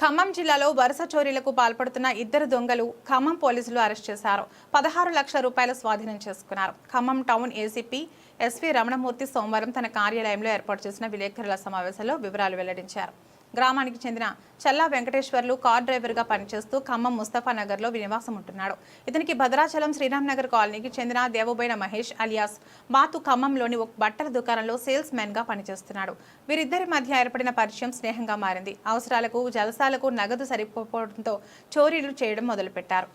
ఖమ్మం జిల్లాలో వరుస చోరీలకు పాల్పడుతున్న ఇద్దరు దొంగలు ఖమ్మం పోలీసులు అరెస్ట్ చేశారు. పదహారు లక్షల రూపాయల స్వాధీనం చేసుకున్నారు. Khammam town ACP SV Ramanamurthy సోమవారం తన కార్యాలయంలో ఏర్పాటు చేసిన విలేకరుల సమావేశంలో వివరాలు వెల్లడించారు. గ్రామానికి చెందిన చల్లా వెంకటేశ్వర్లు కార్ డ్రైవర్గా పనిచేస్తూ ఖమ్మం ముస్తఫా నగర్లో నివాసం ఉంటున్నాడు ఇతనికి భద్రాచలం శ్రీరామ్ నగర్ కాలనీకి చెందిన దేవబోయిన మహేష్ అలియాస్ బాతు ఖమ్మంలోని ఒక బట్టల దుకాణంలో సేల్స్గా పనిచేస్తున్నాడు. వీరిద్దరి మధ్య ఏర్పడిన పరిచయం స్నేహంగా మారింది. అవసరాలకు జలసాలకు నగదు సరిపోవడంతో చోరీలు చేయడం మొదలుపెట్టారు.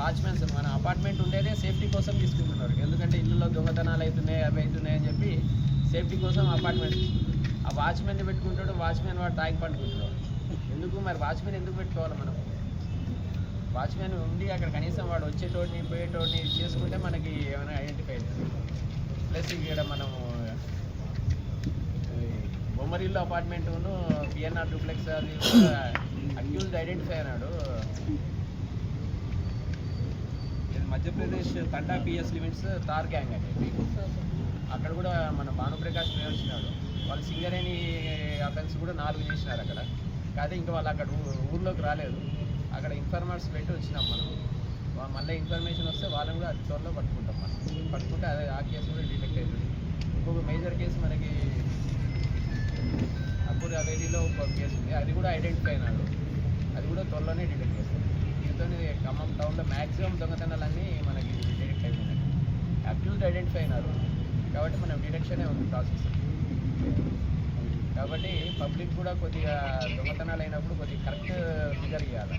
వాచ్మెన్స్ మన అపార్ట్మెంట్ ఉండేదే సేఫ్టీ కోసం తీసుకుంటున్నారు. ఎందుకంటే ఇల్లులో దొంగతనాలు అవుతున్నాయి అవి అవుతున్నాయి అని చెప్పి సేఫ్టీ కోసం అపార్ట్మెంట్ ఆ వాచ్మెన్ పెట్టుకుంటాడు వాచ్మెన్ వాడు తాగి పండుకుంటున్నాడు ఎందుకు? మరి వాచ్మెన్ ఎందుకు పెట్టుకోవాలి మనం? వాచ్మెన్ ఉండి అక్కడ కనీసం వాడు వచ్చేటోడిని పోయేటోడిని చేసుకుంటే మనకి ఏమైనా ఐడెంటిఫై అవుతుంది. ప్లస్ ఇక్కడ మనము ఈ బొమ్మరిల్లు పిఎన్ఆర్ డూప్లెక్స్ అది అక్యూజ్డ్ ఐడెంటిఫై అయినాడు. Madhya Pradesh Tanda PS limits Dhar gang అండి అక్కడ కూడా మన భానుప్రకాష్ పేరు వచ్చినాడు. వాళ్ళు సింగరేణి అఫెన్స్ కూడా నాలుగు చేసినారు అక్కడ. కాదే ఇంకా వాళ్ళు అక్కడ ఊ- ఊర్లోకి రాలేదు. అక్కడ ఇన్ఫర్మర్స్ పెట్టి వచ్చినాం మనం. మళ్ళీ ఇన్ఫర్మేషన్ వస్తే వాళ్ళని కూడా అది త్వరలో పట్టుకుంటాం మనం. పట్టుకుంటే అదే ఆ కేసు కూడా డిటెక్ట్ అవుతుంది ఇంకొక మేజర్ కేసు మనకి అప్పుడు అవేలీలో ఒక కేసు ఉంది. అది కూడా ఐడెంటిఫై అయినాడు. అది కూడా త్వరలోనే డిటెక్ట్ చేస్తాం దీంతో ఖమ్మం టౌన్లో మ్యాక్సిమం దొంగతనాలన్నీ మనకి డిటెక్ట్ అయిపోయినాయి. అక్యూజ్ ఐడెంటిఫై అయినారు. కాబట్టి మనం డిటెక్షనే ఉంది ప్రాసెస్. కాబట్టి పబ్లిక్ కూడా కొద్దిగా దొంగతనాలు అయినప్పుడు కొద్దిగా కరెక్ట్ ఫిగర్ ఇవ్వాలి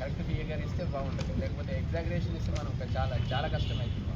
కరెక్ట్ ఫిగర్ ఇస్తే బాగుంటుంది. లేకపోతే ఎగ్జాగరేషన్ ఇస్తే మనం చాలా చాలా కష్టమవుతుంది